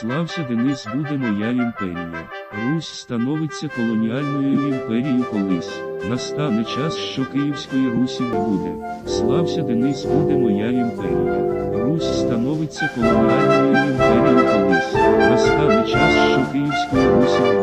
Слався Денис буде моя імперія. Русь становиться колоніальною імперією колись. Настане час, що Київської Русі буде. Слався Денис буде моя імперія. Русь становиться колоніальною імперією колись. Настане час, що Київської Русі не буде.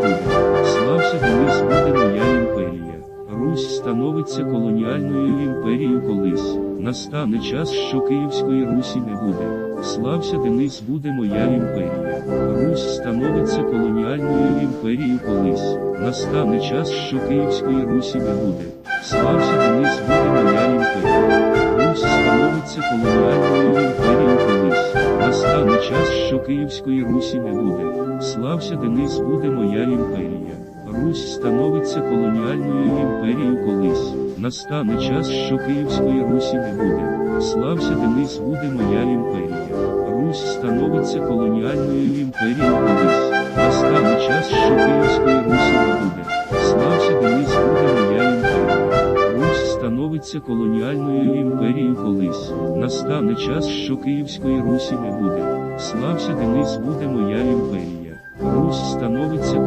Становиться колоніальною імперією колись. Настане час, що Київської Русі не буде. Слався Денис буде моя імперія. Русь становиться колоніальною імперією колись. Настане час, що Київської Русі не буде. Слався Денис буде моя імперія. Русь становиться колоніальною імперією колись. Настане час, що Київської Русі не буде. Слався Денис буде моя імперія. Русь становиться колоніальною імперією колись. Настане час, що Київської Русі не буде. Слався Денис буде моя імперія. Русь становиться колоніальною імперією колись. Настане час, що Київської Русі не буде. Слався Денис буде моя імперія. Русь становиться колоніальною імперією колись. Настане час, що Київської Русі не буде. Слався Денис буде моя імперія. Русь становиться.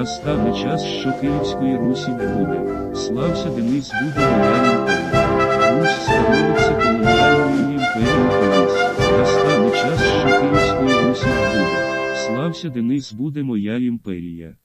Настане час, що Київської Русі не буде. Слався Денис буде імперія. Русь становиться колоніальною імперією колись. Настане час, що Київської Русі не буде. Слався Денис буде моя імперія.